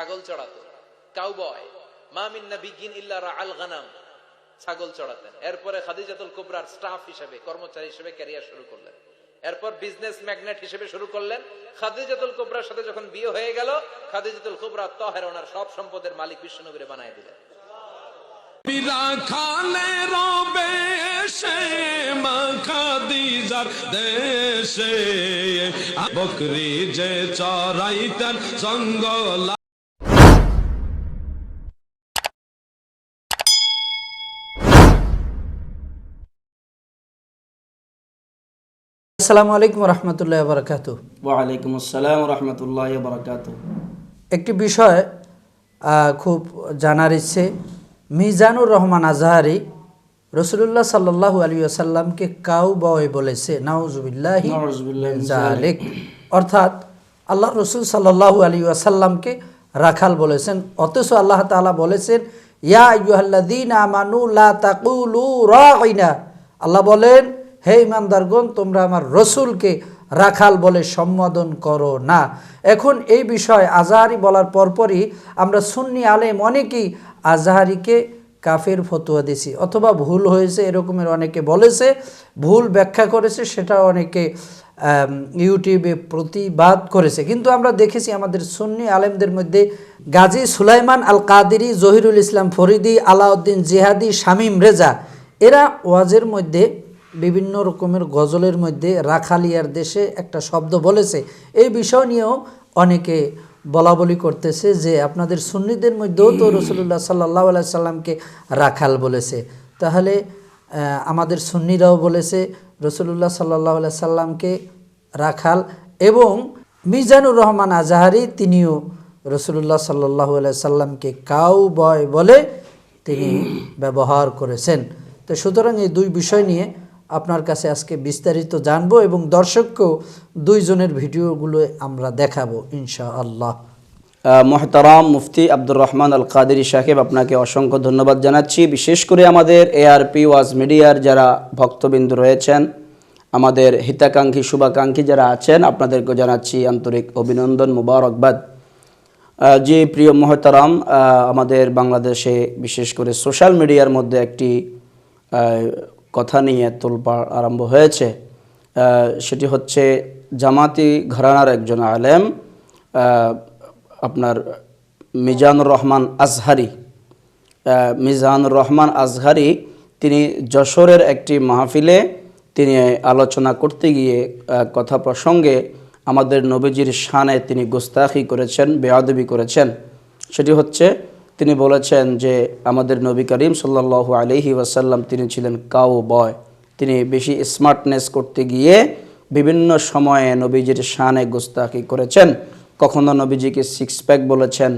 ছাগল চড়াতো। কাউবয় মামিন নাবিগিন ইল্লা আল গানাম, ছাগল চড়াতেন। এরপরে খাদিজাতুল কুবরার স্টাফ হিসেবে, কর্মচারী হিসেবে ক্যারিয়ার শুরু করলেন। এরপর বিজনেস ম্যাগনেট হিসেবে শুরু করলেন। খাদিজাতুল কুবরার সাথে যখন বিয়ে হয়ে গেল, খাদিজাতুল কুবরা তহের ওনার সব সম্পদের মালিক বিষ্ণুনবীরে বানায় দিলেন। বিরাখানে রবে সে মাখাদিজার দেশে। বকরি যে চরাইতেন জঙ্গল আসসালামু আলাইকুম রহমতুল্লাহ বারকাত ওয়ালাইকুম আসসালাম রহমতুল্লাহ বরকাত একটি বিষয় খুব জানার ইচ্ছে মিজানুর রহমান আজহারি রসুল্লাহ সাল্লাহ আলী আসাল্লামকে কাউ বয় বলেছে নাউজুবিল্লাহ অর্থাৎ আল্লাহ রসুল সাল্লাহ আলী আসাল্লামকে রাখাল বলেছেন অথচ আল্লাহ তাআলা বলেছেন ইয়া আইয়ুহাল্লাযীন আমানু লা তাকুলু রাইনা। আল্লাহ বলেন হে ইমানদারগণ, তোমরা আমার রসুলকে রাখাল বলে সম্বোধন করো না। এখন এই বিষয় আজাহারি বলার পরপরই আমরা সুন্নি আলেম অনেকেই আজাহারিকে কাফের ফতুয়া দিছি অথবা ভুল হয়েছে এরকমের অনেকে বলেছে, ভুল ব্যাখ্যা করেছে সেটা অনেকে ইউটিউবে প্রতিবাদ করেছে। কিন্তু আমরা দেখেছি আমাদের সুন্নি আলেমদের মধ্যে গাজী সুলাইমান আল কাদেরি জহিরুল ইসলাম ফরিদি, আলাউদ্দিন জিহাদি, শামীম রেজা, এরা ওয়াজের মধ্যে বিভিন্ন রকমের গজলের মধ্যে রাখালিয়ার দেশে একটা শব্দ বলেছে। এই বিষয় নিয়েও অনেকে বলা বলি করতেছে যে আপনাদের সুন্নিদের মধ্যেও তো রসুল্লাহ সাল্লাহ সাল্লামকে রাখাল বলেছে। তাহলে আমাদের সুন্নিরাও বলেছে রসুল্লাহ সাল্লাহ সাল্লামকে রাখাল এবং মিজানুর রহমান আজাহারি তিনিও রসুল্লাহ সাল্লাহ সাল্লামকে কাউ বয় বলে তিনি ব্যবহার করেছেন। তো সুতরাং এই দুই বিষয় নিয়ে আপনার কাছে আজকে বিস্তারিত জানব এবং দর্শককেও দুইজনের ভিডিওগুলো আমরা দেখাবো ইনশা আল্লাহ মোহতারাম মুফতি আব্দুর রহমান আল কাদেরি সাহেব, আপনাকে অসংখ্য ধন্যবাদ জানাচ্ছি। বিশেষ করে আমাদের এআরপি ওয়াজ মিডিয়ার যারা ভক্তবিন্দু রয়েছেন, আমাদের হিতাকাঙ্ক্ষী, শুভাকাঙ্ক্ষী যারা আছেন আপনাদেরকে জানাচ্ছি আন্তরিক অভিনন্দন, মুবারকবাদ। জি, প্রিয় মহতারাম আমাদের বাংলাদেশে বিশেষ করে সোশ্যাল মিডিয়ার মধ্যে একটি কথা নিয়ে তোলপাড় আরম্ভ হয়েছে। সেটি হচ্ছে জামাতি ঘরানার একজন আলেম আপনার মিজানুর রহমান আজহারি। মিজানুর রহমান আজহারি তিনি যশোরের একটি মাহফিলে তিনি আলোচনা করতে গিয়ে কথা প্রসঙ্গে আমাদের নবীজির শানে তিনি গোস্তাখি করেছেন, বেয়াদবি করেছেন। সেটি হচ্ছে তিনি বলেছেন যে আমাদের নবী করিম সাল্লাল্লাহু আলহি ওয়াসাল্লাম তিনি ছিলেন কাউ বয় তিনি বেশি স্মার্টনেস করতে গিয়ে বিভিন্ন সময়ে নবীজির শানে গোস্তাখি করেছেন। কখনো নবীজিকে সিক্স প্যাক বলেছেন,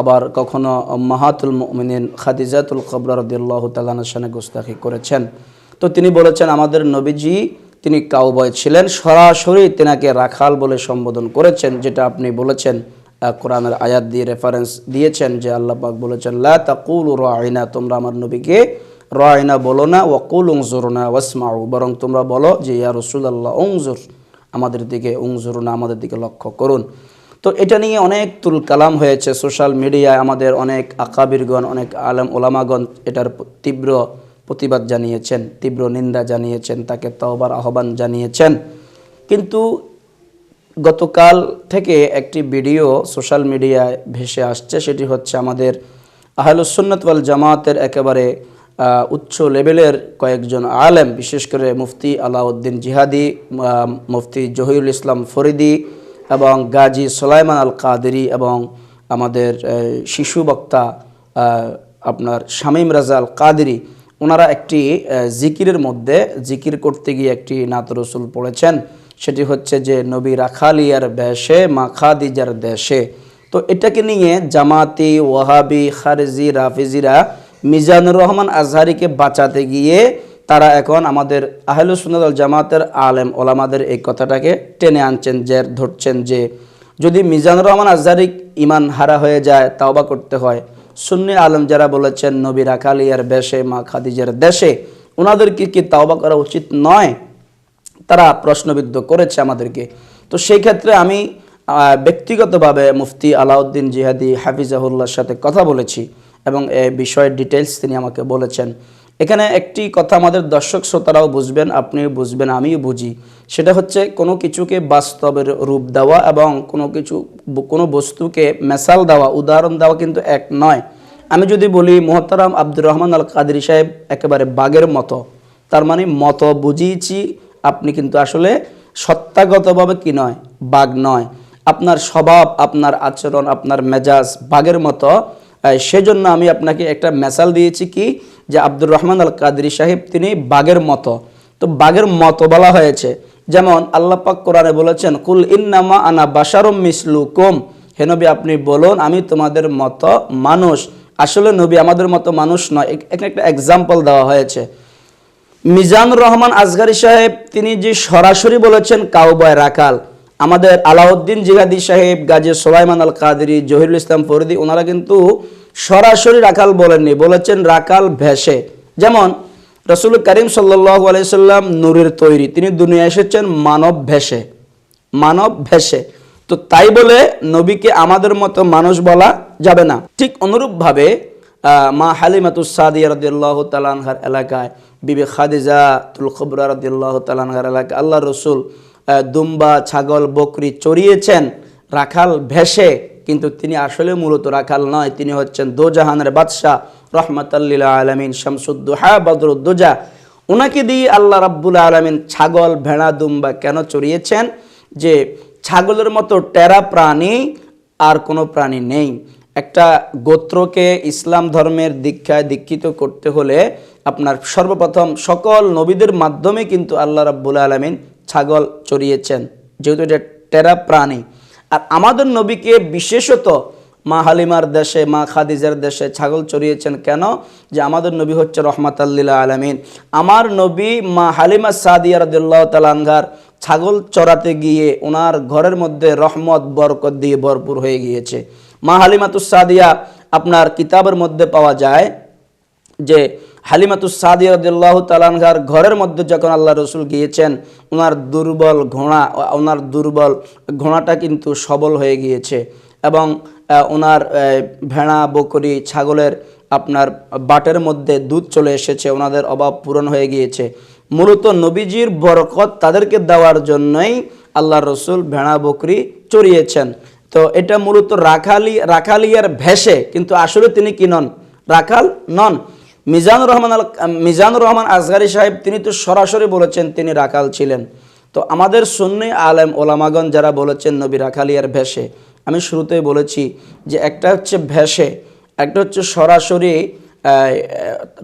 আবার কখনো মাহাতুল মুমিনিন খাদিজাতুল কবর রদিয়াল্লাহ তালানের সানে গোস্তাখি করেছেন। তো তিনি বলেছেন, আমাদের নবীজি তিনি কাউবয় ছিলেন, সরাসরি তেনাকে রাখাল বলে সম্বোধন করেছেন, যেটা আপনি বলেছেন। কোরআনের আয়াত দিয়ে রেফারেন্স দিয়েছেন যে আল্লাহ পাক বলেছেন, লা তাকুল রাইনা তোমরা আমার নবীকে রাইনা বলো না, ওয়াকুল উংজুরনা ওয়াসমাউ বরং তোমরা বলো যে, ইয়া রসুলাল্লাহ উংজুর আমাদের দিকে উংজুরনা আমাদের দিকে লক্ষ্য করুন। তো এটা নিয়ে অনেক তুল কালাম হয়েছে সোশ্যাল মিডিয়ায়, আমাদের অনেক আকাবিরগণ, অনেক আলম ওলামাগণ এটার তীব্র প্রতিবাদ জানিয়েছেন, তীব্র নিন্দা জানিয়েছেন, তাকে তওবার আহ্বান জানিয়েছেন। কিন্তু গতকাল থেকে একটি ভিডিও সোশ্যাল মিডিয়ায় ভেসে আসছে। সেটি হচ্ছে আমাদের আহলুসুন্নত ওয়াল জামাতের একেবারে উচ্চ লেভেলের কয়েকজন আলেম, বিশেষ করে মুফতি আলাউদ্দিন জিহাদি মুফতি জহিরুল ইসলাম ফরিদি এবং গাজী সোলাইমান আল কাদেরি এবং আমাদের শিশু বক্তা আপনার শামীম রাজা আল কাদেরি ওনারা একটি জিকিরের মধ্যে জিকির করতে গিয়ে একটি নাত রসুল পড়েছেন। সেটি হচ্ছে যে নবী রাখালিয়ার বেশে মা খাদিজার দেশে। তো এটাকে নিয়ে জামাতি, ওয়াহাবি, খারেজি, রাফিজিরা মিজানুর রহমান আজহারিকে বাঁচাতে গিয়ে তারা এখন আমাদের আহলুসুন্নাত আল জামাতের আলেম ওলামাদের এই কথাটাকে টেনে আনছেন যে ধরছেন যে যদি মিজানুর রহমান আজহারি ইমান হারা হয়ে যায়, তাওবা করতে হয়। সুন্নি আলম যারা বলেছেন, নবী রাখালিয়ার বেশে মা খাদিজার দেশে ওনাদেরকে কি তাওবা করা উচিত নয়? তারা প্রশ্নবিদ্ধ করেছে আমাদেরকে। তো সেই ক্ষেত্রে আমি ব্যক্তিগতভাবে মুফতি আলাউদ্দিন জিহাদি হাফিজাহুল্লাহর সাথে কথা বলেছি এবং এ বিষয়ের ডিটেলস তিনি আমাকে বলেছেন। এখানে একটি কথা আমাদের দর্শক শ্রোতারাও বুঝবেন, আপনিও বুঝবেন, আমিও বুঝি। সেটা হচ্ছে কোনো কিছুকে বাস্তবের রূপ দেওয়া এবং কোনো কিছু, কোনো বস্তুকে মেসাল দেওয়া, উদাহরণ দেওয়া কিন্তু এক নয়। আমি যদি বলি, মোহতারাম আব্দুর রহমান আল কাদরি সাহেব একেবারে বাঘের মতো। তার মানে মতো বুঝিয়েছি আপনি কিন্তু আসলে সত্তাগতভাবে কি নয়, বাঘ নয়। আপনার স্বভাব, আপনার আচরণ, আপনার মেজাজ বাঘের মতো। সেজন্য আমি আপনাকে একটা মেসাল দিয়েছি কি, যে আব্দুর রহমান আল কাদরি সাহেব তিনি বাঘের মতো। তো বাঘের মতো বলা হয়েছে। যেমন আল্লাহ পাক কোরআনে বলেছেন, কুল ইন্নামা আনা বাসারম মিসলু কোম হে নবী, আপনি বলুন, আমি তোমাদের মতো মানুষ। আসলে নবী আমাদের মতো মানুষ নয়। একটা এক্সাম্পল দেওয়া হয়েছে। মিজানুর রহমান আজগারি সাহেব, তিনি যে সরাসরি বলেছেন কাউবয় রাকাল, আমাদের আলাউদ্দিন জিহাদি সাহেব, গাজী সোলাইমান আল কাদেরি জহিরুল ইসলাম ফরিদি, ওনারা কিন্তু সরাসরি রাকাল বলেননি, বলেছেন রাকাল ভেসে যেমন, রসুল করিম সাল্লাহ আলাইসাল্লাম নূরের তৈরি, তিনি দুনিয়া এসেছেন মানব ভেসে মানব ভেসে তো তাই বলে নবীকে আমাদের মতো মানুষ বলা যাবে না। ঠিক অনুরূপভাবে মা হালিমাতুস সাদিয়া রাদিয়াল্লাহু তাআলার এলাকায় বিবি খাদিজা তুল খবরা রাদিয়াল্লাহু তাআলার এলাকা আল্লাহ রসুল দুম্বা, ছাগল, বকরি চড়িয়েছেন রাখাল ভেসে, কিন্তু তিনি আসলে মূলত রাখাল নয়, তিনি হচ্ছেন দোজাহানের বাদশাহ রহমতাল্লিল আলমিন, শামসুদ্দোহা, বদরুদ্দোজা। ওনাকে দিয়ে আল্লাহ রাব্বুল আলমিন ছাগল, ভেড়া, দুম্বা কেন চড়িয়েছেন? যে ছাগলের মতো টেরা প্রাণী আর কোনো প্রাণী নেই। একটা গোত্রকে ইসলাম ধর্মের দীক্ষায় দীক্ষিত করতে হলে আপনার সর্বপ্রথম সকল নবীদের মাধ্যমে কিন্তু আল্লাহ রাব্বুল আলমিন ছাগল চড়িয়েছেন। যেহেতু এটা টেরা প্রাণী। আর আমাদের নবীকে বিশেষত মা হালিমার দেশে, মা খাদিজার দেশে ছাগল চড়িয়েছেন কেন? যে আমাদের নবী হচ্ছে রহমাত আল্লিল্লা আলমিন। আমার নবী মা হালিমা সাদিয়া রদুল্লাহ তালানগার ছাগল চড়াতে গিয়ে ওনার ঘরের মধ্যে রহমত, বরকত দিয়ে ভরপুর হয়ে গিয়েছে। মা হালিমাতুস সাদিয়া আপনার কিতাবের মধ্যে পাওয়া যায় যে হালিমাতুস সাদিয়া রদুল্লাহ তালানগার ঘরের মধ্যে যখন আল্লাহ রসুল গিয়েছেন ওনার দুর্বল ঘোড়া ওনার দুর্বল ঘোড়াটা কিন্তু সবল হয়ে গিয়েছে এবং ওনার ভেড়া, বকরি, ছাগলের আপনার বাটের মধ্যে দুধ চলে এসেছে ওনাদের অভাব পূরণ হয়ে গিয়েছে। মূলত নবীজির বরকত তাদেরকে দেওয়ার জন্যই আল্লাহ রসুল ভেড়া, বকরি চড়িয়েছেন। তো এটা মূলত রাখালি, রাখালিয়ার ভেসে কিন্তু আসলে তিনি কি নন? রাখাল নন। মিজানুর রহমান আল, মিজানুর রহমান আজগারি সাহেব, তিনি তো সরাসরি বলেছেন তিনি রাখাল ছিলেন। তো আমাদের সুন্নি আলেম ওলামাগন যারা বলেছেন নবী রাখালিয়ার ভেসে আমি শুরুতেই বলেছি যে একটা হচ্ছে ভেসে একটা হচ্ছে সরাসরি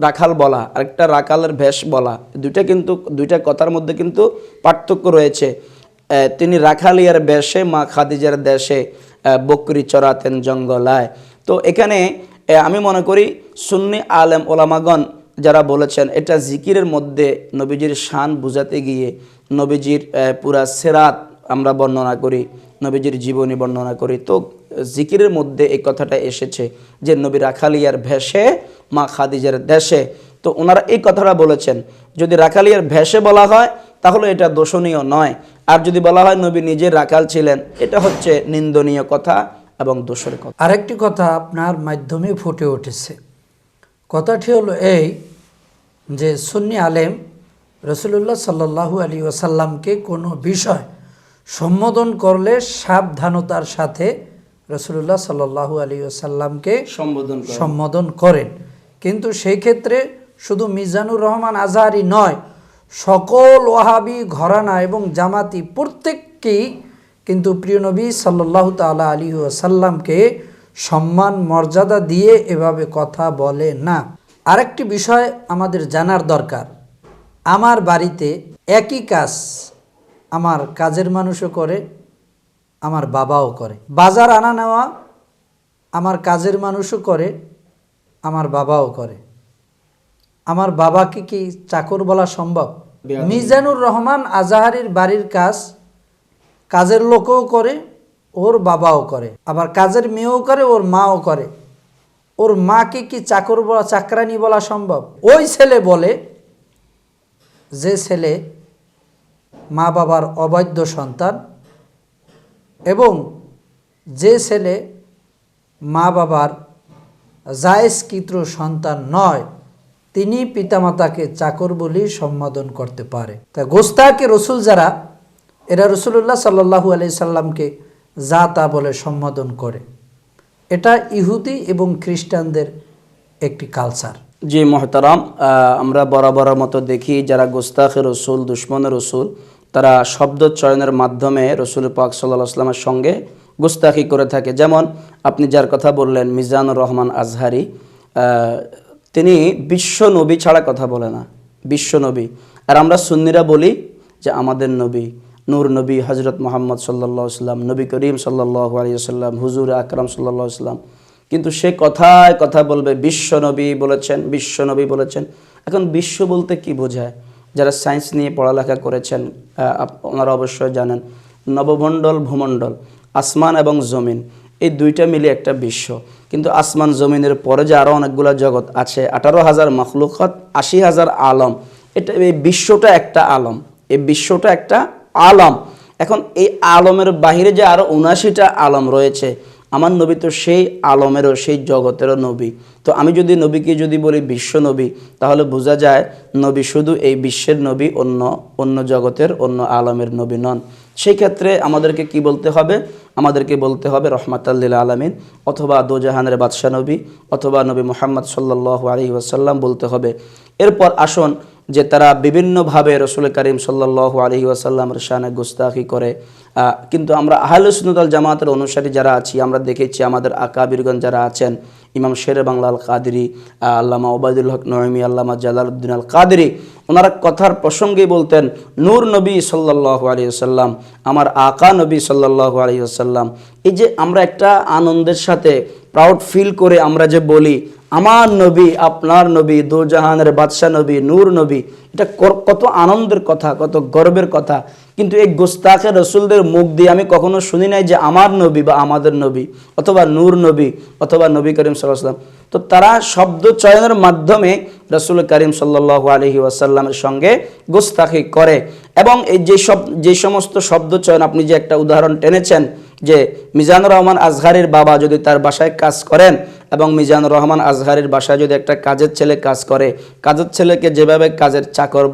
রাখাল বলা আরেকটা রাখালের ভেস বলা। দুইটা কিন্তু, দুইটা কথার মধ্যে কিন্তু পার্থক্য রয়েছে। তিনি রাখালিয়ার বেশে মা খাদিজার দেশে বকরি চড়াতেন জঙ্গলায়। তো এখানে আমি মনে করি সুন্নি আলেম ওলামাগন যারা বলেছেন, এটা জিকিরের মধ্যে নবীজির শান বুঝাতে গিয়ে নবীজির পুরা সেরাত আমরা বর্ণনা করি, নবীজির জীবনী বর্ণনা করি। তো জিকিরের মধ্যে এই কথাটা এসেছে যে নবী রাখালিয়ার ভেসে মা খাদিজার দেশে। তো ওনারা এই কথাটা বলেছেন, যদি রাখালিয়ার ভেসে বলা হয় তাহলে এটা দোষণীয় নয়। আর যদি বলা হয় নবী নিজে রাখাল ছিলেন এটা হচ্ছে নিন্দনীয় কথা এবং দোষের কথা। আরেকটি কথা আপনার মাধ্যমে ফুটে উঠেছে। কথাটি হলো এই যে সুন্নি আলেম রসুল্লাহ সাল্লাহু আলী ওসাল্লামকে কোনো বিষয় সম্বোধন করলে সাবধানতার সাথে রসুল্লাহ সাল্লাহু আলী ওসাল্লামকে সম্বোধন সম্বোধন করেন। কিন্তু সেই ক্ষেত্রে শুধু মিজানুর রহমান আজহারি নয় সকল ওয়াহাবি, ঘরানা এবং জামাতি প্রত্যেককেই কিন্তু প্রিয় নবী সাল্লাহ তালা আলী সাল্লামকে সম্মান, মর্যাদা দিয়ে এভাবে কথা বলে না। আরেকটি বিষয় আমাদের জানার দরকার। আমার বাড়িতে একই কাজ আমার কাজের মানুষও করে, আমার বাবাও করে। বাজার আনা নেওয়া আমার কাজের মানুষও করে, আমার বাবাও করে। আমার বাবাকে কি চাকর বলা সম্ভব। মিজানুর রহমান আজাহারির বাড়ির কাজ, কাজের লোকও করে, ওর বাবাও করে। আবার কাজের মেয়েও করে, ওর মাও করে। ওর মাকে কি চাকর বলা, চাকরানি বলা সম্ভব? ওই ছেলে বলে, যে ছেলে মা বাবার অবৈধ সন্তান এবং যে ছেলে মা বাবার জায়েজকৃত সন্তান নয় তিনি পিতামাতাকে চাকর বলেই সম্বোধন করতে পারে। তা গোস্তাকে রসুল যারা, এরা রসুল্লাহ সাল্লাহু আলি সাল্লামকে যা তা বলে সম্বোধন করে। এটা ইহুদি এবং খ্রিস্টানদের একটি কালচার জি মহতারাম আমরা বরাবরের মতো দেখি যারা গোস্তাখে রসুল, দুশ্মন রসুল, তারা শব্দ চয়নের মাধ্যমে রসুল পাক সাল্লাহ আসলামের সঙ্গে গোস্তাখি করে থাকে। যেমন আপনি যার কথা বললেন, মিজানুর রহমান আজহারি তিনি বিশ্ব নবী ছাড়া কথা বলে না, বিশ্ব নবী। আর আমরা সুন্নিরা বলি যে আমাদের নবী, নূর নবী হজরত মোহাম্মদ সাল্লাহ সাল্লাম, নবী করিম সাল্লাহ আলিয়াল্লাম হুজুর আকরাম সাল্লাহ সাল্লাম। কিন্তু সে কথায় কথা বলবে বিশ্বনবী বলেছেন বিশ্বনবী বলেছেন। এখন বিশ্ব বলতে কি বোঝায়? যারা সায়েন্স নিয়ে পড়ালেখা করেছেন ওনারা অবশ্যই জানেন, নবমণ্ডল, ভূমণ্ডল, আসমান এবং জমিন। এই দুইটা মিলে একটা বিশ্ব। কিন্তু আসমান জমিনের পরে যে আরও অনেকগুলো জগৎ আছে, আঠারো হাজার মখলুকত, আশি হাজার আলম। এটা এই বিশ্বটা একটা আলম। এই বিশ্বটা একটা আলম। এখন এই আলমের বাহিরে যে আরও উনাশিটা আলম রয়েছে, আমার নবী তো সেই আলমেরও, সেই জগতেরও নবী। তো আমি যদি নবীকে যদি বলি বিশ্ব নবী, তাহলে বোঝা যায় নবী শুধু এই বিশ্বের নবী, অন্য অন্য জগতের, অন্য আলমের নবী নন। সেই ক্ষেত্রে আমাদেরকে কি বলতে হবে? আমাদেরকে বলতে হবে রহমাতাল্লিল আলমিন অথবা দোজাহানের বাদশাহ নবী অথবা নবী মোহাম্মদ সাল্লাহ আলী ওয়াসাল্লাম বলতে হবে। এরপর আসুন যে তারা বিভিন্নভাবে রসুল করিম সাল্লাহ আলহি ওয়াসাল্লামের শানে গুস্তাখি করে। কিন্তু আমরা আহলে জামাতের অনুসারী যারা আছি, আমরা দেখেছি আমাদের আকাবিরগঞ্জ যারা আছেন ইমাম শেরে বাংলা আল কাদেরি আল্লামা ওবায়দুল হক নয়মি আল্লামা জালালউদ্দিন আল কাদেরি ওনারা কথার প্রসঙ্গেই বলতেন, নূর নবী সাল্লাহ আলী সাল্লাম আমার আকা নবী সাল্লাহ আলী সাল্লাম এই যে আমরা একটা আনন্দের সাথে প্রাউড ফিল করে আমরা যে বলি, আমার নবী, আপনার নবী দোজাহানের বাদশাহ নবী, নূর নবী, এটা কত আনন্দের কথা, কত গর্বের কথা। কিন্তু এই গোস্তাকে রসুলদের মুখ দিয়ে আমি কখনো শুনি নাই যে আমার নবী বা আমাদের নবী অথবা নূর নবী অথবা নবী করিম সাল্লাম তো তারা শব্দ চয়নের মাধ্যমে রসুল করিম সাল্লাহ আলহি ওয়াসাল্লামের সঙ্গে গোস্তাখি করে। এবং এই যে সব, যে সমস্ত শব্দ চয়ন, আপনি যে একটা উদাহরণ টেনেছেন যে মিজানুর রহমান আজহারের বাবা যদি তার বাসায় কাজ করেন এবং মিজান রহমান আজহারের বাসায় যদি একটা কাজের ছেলে কাজ করে, কাজের ছেলেকে যেভাবে কাজের চাকর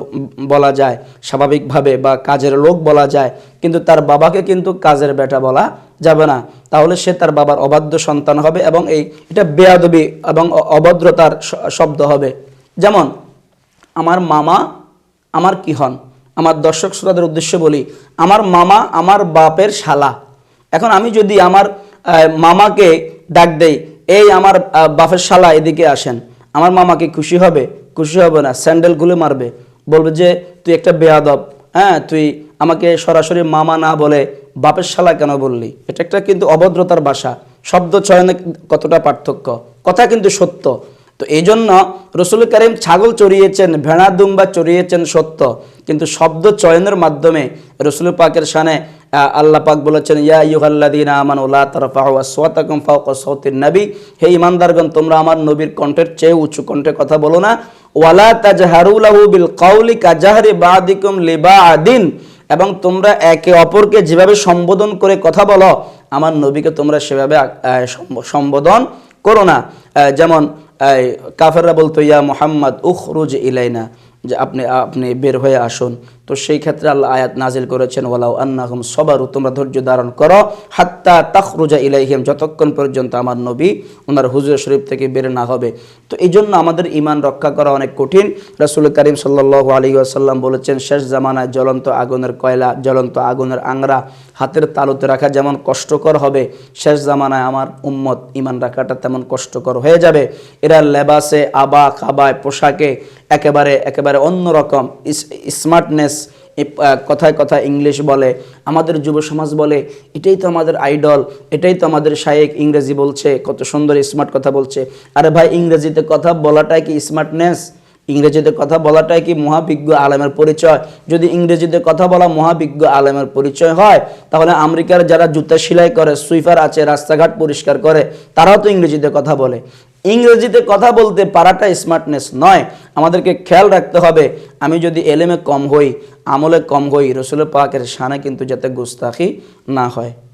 বলা যায়, স্বাভাবিকভাবে বা কাজের লোক বলা যায়, কিন্তু তার বাবাকে কিন্তু কাজের বেটা বলা যাবে না। তাহলে সে তার বাবার অবাধ্য সন্তান হবে এবং এই, এটা বেয়াদবি এবং অভদ্রতার শব্দ হবে। যেমন, আমার মামা আমার কি হন? আমার দর্শক শ্রোতাদের উদ্দেশ্যে বলি, আমার মামা আমার বাপের শালা। এখন আমি যদি আমার মামাকে ডাক দেই এই আমার বাপের শালা এদিকে আসেন। আমার মামাকে খুশি হবে খুশি হবে না, স্যান্ডেল খুলে মারবে। বলবে যে, তুই একটা বেয়াদব। হ্যাঁ তুই আমাকে সরাসরি মামা না বলে বাপের শালা কেন বললি? এটা একটা কিন্তু অভদ্রতার ভাষা শব্দ চয়নে কতটা পার্থক্য? কথা কিন্তু সত্য। তো এই জন্য রসুল করিম ছাগল চড়িয়েছেন, ভেড়া দুম্বা চড়িয়েছেন সত্য। কিন্তু শব্দ চয়নের মাধ্যমে রসুল পাকের সানে আল্লাহ পাক বলেছেন, ইয়া ইউহাল্লাদিন আমান তরফাহ সোয়াতাকুম ফাউক সৌতির নবী। হে ইমানদারগণ তোমরা আমার নবীর কণ্ঠের চেয়ে উঁচু কণ্ঠে কথা বলো না। ওয়ালা তাজহারুলাহু বিল কাউলি কাজাহরি বাদিকুম লিবা আদিন এবং তোমরা একে অপরকে যেভাবে সম্বোধন করে কথা বলো, আমার নবীকে তোমরা সেভাবে সম্বোধন করো না। যেমন কাফেররা বলতো, ইয়া মোহাম্মদ, উখরুজ ইলাইনা। যে আপনি আপনি বের হয়ে আসুন। তো সেই ক্ষেত্রে আল্লাহ আয়াত নাজিল করেছেন, ওয়ালাউ আন্নাহুম সবারু তোমরা ধৈর্য ধারণ করো, হাত্তা তাখরুজা ইলাইহিম যতক্ষণ পর্যন্ত আমার নবী ওনার হুজুর শরীফ থেকে বের না হবে। তো এই জন্য আমাদের ইমান রক্ষা করা অনেক কঠিন। রাসুল করিম সাল্লাহ আলী আসাল্লাম বলেছেন, শেষ জামানায় জ্বলন্ত আগুনের কয়লা, জ্বলন্ত আগুনের আংরা হাতের তালুতে রাখা যেমন কষ্টকর হবে, শেষ জামানায় আমার উম্মত ইমান রাখাটা তেমন কষ্টকর হয়ে যাবে। এরা লেবাসে আবা খাবায় পোশাকে একেবারে একেবারে অন্যরকম স্মার্টনেস কথায় কথায় ইংলিশ বলে, আমাদের যুব সমাজ বলে, এটাই তো আমাদের আইডল, এটাই তো আমাদের শায়েক ইংরেজি বলছে, কত সুন্দর স্মার্ট কথা বলছে। আরে ভাই, ইংরেজিতে কথা বলাটাই কি স্মার্টনেস? ইংরেজিতে কথা বলাটাই কি মহাবিজ্ঞ আলেমের পরিচয়? যদি ইংরেজিতে কথা বলা মহাবিজ্ঞ আলেমের পরিচয় হয়, তাহলে আমেরিকার যারা জুতা সেলাই করে, সুইফার আছে, রাস্তাঘাট পরিষ্কার করে, তারাও তো ইংরেজিতে কথা বলে। ইংরেজিতে কথা বলতে পারাটা স্মার্টনেস নয়। আমাদেরকে খেয়াল রাখতে হবে, আমি যদি এলেমে কম হই, আমলে কম হই, রসুল পাকের সানে কিন্তু যাতে গুস্তাখি না হয়।